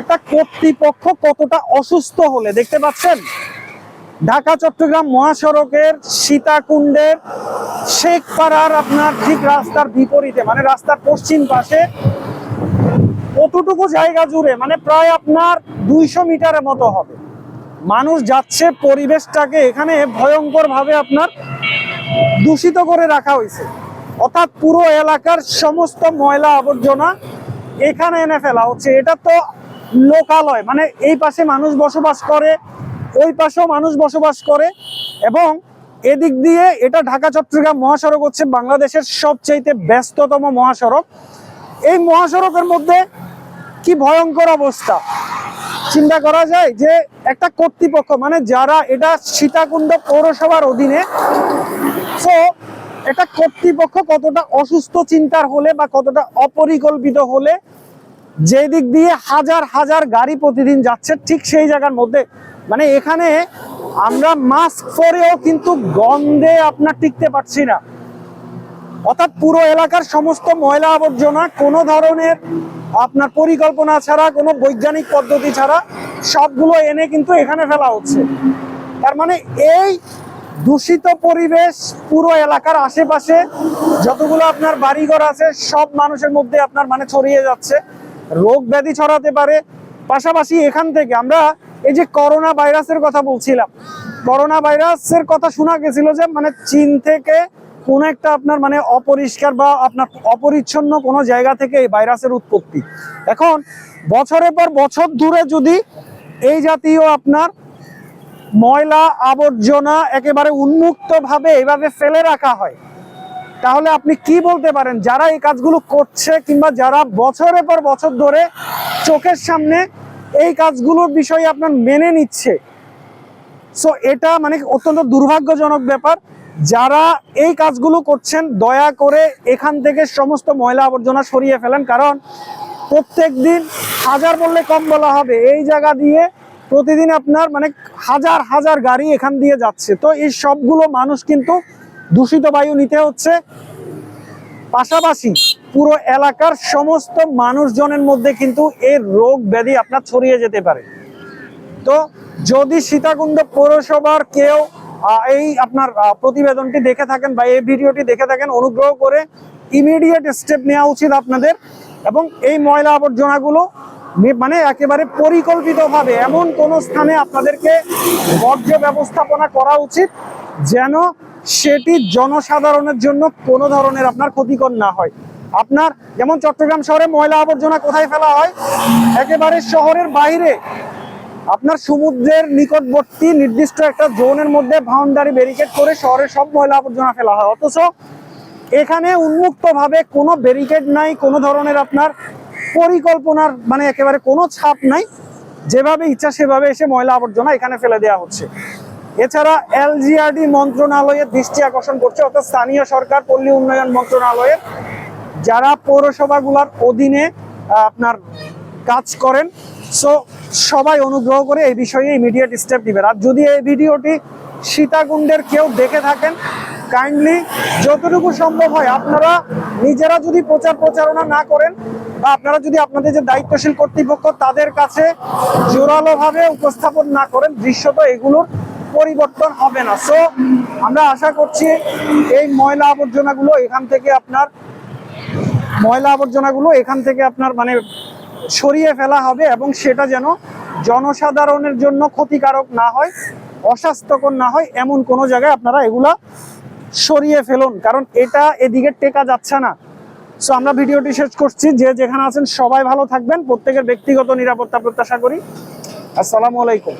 একটা কর্তৃপক্ষ কতটা অসুস্থ হলে, দেখতে পাচ্ছেন? ঢাকা, চট্টগ্রাম মহাসড়কের সীতাকুণ্ডের শেখপাড়ার আপনার ঠিক রাস্তার বিপরীতে মানে রাস্তার পশ্চিম পাশে কতটুকু জায়গা জুড়ে মানে প্রায় আপনার দুইশো মিটারের মতো হবে। মানুষ যাচ্ছে, পরিবেশটাকে এখানে ভয়ঙ্কর ভাবে আপনার দূষিত করে রাখা হয়েছে। অর্থাৎ পুরো এলাকার সমস্ত ময়লা আবর্জনা এখানে এনে ফেলা হচ্ছে। এটা তো লোকালয় মানে এই পাশে মানুষ বসবাস করে, ওই পাশেও মানুষ বসবাস করে এবং এদিক দিয়ে এটা ঢাকা, চট্টগ্রাম মহাসড়ক হচ্ছে বাংলাদেশের সবচাইতে ব্যস্ততম মহাসড়ক। এই মহাসড়কের মধ্যে কি ভয়ঙ্কর অবস্থা? চিন্তা করা যায় যে একটা কর্তৃপক্ষ মানে যারা এটা সীতাকুণ্ড পৌরসভার অধীনে তো এটা কর্তৃপক্ষ কতটা অসুস্থ চিন্তার হলে বা কতটা অপরিকল্পিত হলে যে দিক দিয়ে হাজার হাজার গাড়ি প্রতিদিন যাচ্ছে, ঠিক সেই জায়গার মধ্যে। মানে এখানে আমরা মাস্ক পরেও কিন্তু গন্ধে আপনার টিকতে পারছি না। অর্থাৎ পুরো এলাকার সমস্ত ময়লা আবর্জনা কোনো ধরনের আপনার পরিকল্পনা ছাড়া, কোনো বৈজ্ঞানিক পদ্ধতি ছাড়া সবগুলো এনে কিন্তু এখানে ফেলা হচ্ছে। তার মানে এই দূষিত পরিবেশ পুরো এলাকার আশেপাশে যতগুলো আপনার বাড়িঘর আছে, সব মানুষের মধ্যে আপনার মানে ছড়িয়ে যাচ্ছে। রোগ ব্যাধি ছড়াতে পারে। পাশাপাশি এখান থেকে আমরা এই যে করোনা ভাইরাসের কথা বলছিলাম করোনা ভাইরাসের কথা শোনা গেছিল যে মানে চীন থেকে কোন একটা আপনার মানে অপরিষ্কার বা আপনার অপরিচ্ছন্ন কোনো জায়গা থেকে এই ভাইরাসের উৎপত্তি। এখন বছরের পর বছর ধরে যদি এই জাতীয় আপনার ময়লা আবর্জনা একেবারে উন্মুক্ত ভাবে এভাবে ফেলে রাখা হয় তাহলে আপনি কি বলতে পারেন? যারা এই কাজগুলো করছে কিংবা যারা বছরের পর বছর ধরে চোখের সামনে এই কাজগুলোর বিষয়ে আপনার মেনে নিচ্ছে সো এটা মানে অত্যন্ত দুর্ভাগ্যজনক ব্যাপার। যারা এই কাজগুলো করছেন, দয়া করে এখান থেকে সমস্ত ময়লা আবর্জনা সরিয়ে ফেলেন, কারণ প্রত্যেক দিন হাজার বললে কম বলা হবে। এই জায়গা দিয়ে প্রতিদিন আপনার মানে হাজার হাজার গাড়ি এখান দিয়ে যাচ্ছে। তো এই সবগুলো মানুষ কিন্তু দূষিত বায়ু নিতে হচ্ছে। পাশাপাশি পুরো এলাকার সমস্ত মানুষজনের মধ্যে কিন্তু এই রোগ ব্যাধি আপনার ছড়িয়ে যেতে পারে। তো যদি সীতাকুণ্ড পৌরসভার কেউ এই আপনার প্রতিবেদনটি দেখে থাকেন বা এই ভিডিওটি দেখে থাকেন, অনুগ্রহ করে ইমিডিয়েট স্টেপ নেওয়া উচিত আপনাদের এবং এই ময়লা আবর্জনাগুলো মানে একেবারে পরিকল্পিতভাবে এমন কোন স্থানে আপনাদেরকে বর্জ্য ব্যবস্থাপনা করা উচিত যেন সেটি জনসাধারণের জন্য কোনো ধরনের আপনার ক্ষতিকর না হয়। আপনার যেমন চট্টগ্রাম শহরে ময়লা আবর্জনা কোথায় ফেলা হয়, একেবারে শহরের বাইরে আপনার সমুদ্রের নিকটবর্তী নির্দিষ্ট একটা জোনের মধ্যে বাউন্ডারি ব্যারিকেড করে শহরের সব ময়লা আবর্জনা ফেলা হয়। অথচ এখানে উন্মুক্ত ভাবে কোনো ব্যারিকেড নাই, কোনো ধরনের আপনার পরিকল্পনার মানে একেবারে কোনো ছাপ নাই। যেভাবে ইচ্ছা সেভাবে এসে ময়লা আবর্জনা এখানে ফেলে দেওয়া হচ্ছে। এছাড়া এলজিআরডি মন্ত্রণালয়ের দৃষ্টি আকর্ষণ করছে, অর্থাৎ স্থানীয় সরকার, পল্লী উন্নয়ন মন্ত্রণালয়ের যারা পৌরসভাগুলোর অধীনে আপনার কাজ করেন। সো সবাই অনুগ্রহ করে এই বিষয়ে ইমিডিয়েট স্টেপ নেবেন। আর যদি এই ভিডিওটি সীতাকুণ্ডের কেউ দেখে থাকেন কাইন্ডলি যতটুকু সম্ভব হয়, আপনারা নিজেরা যদি প্রচার প্রচারণা না করেন, বা আপনারা যদি আপনাদের যে দায়িত্বশীল কর্তৃপক্ষ, তাদের কাছে জোরালোভাবে উপস্থাপন না করেন, দৃশ্যত এগুলোর পরিবর্তন হবে না। সো আমরা আশা করছি এই ময়লা আবর্জনাগুলো এখান থেকে আপনার, ময়লা আবর্জনাগুলো এখান থেকে আপনার মানে সরিয়ে ফেলা হবে এবং সেটা যেন জনসাধারণের জন্য ক্ষতিকারক না হয়, অস্বাস্থ্যকর না হয়, এমন কোনো জায়গায় আপনারা এগুলা সরিয়ে ফেলুন। কারণ এটা এদিকে টেকা যাচ্ছে না। সো আমরা ভিডিওটি শেষ করছি। যে যেখানে আছেন সবাই ভালো থাকবেন। প্রত্যেকের ব্যক্তিগত নিরাপত্তা প্রত্যাশা করি। আসসালামু আলাইকুম।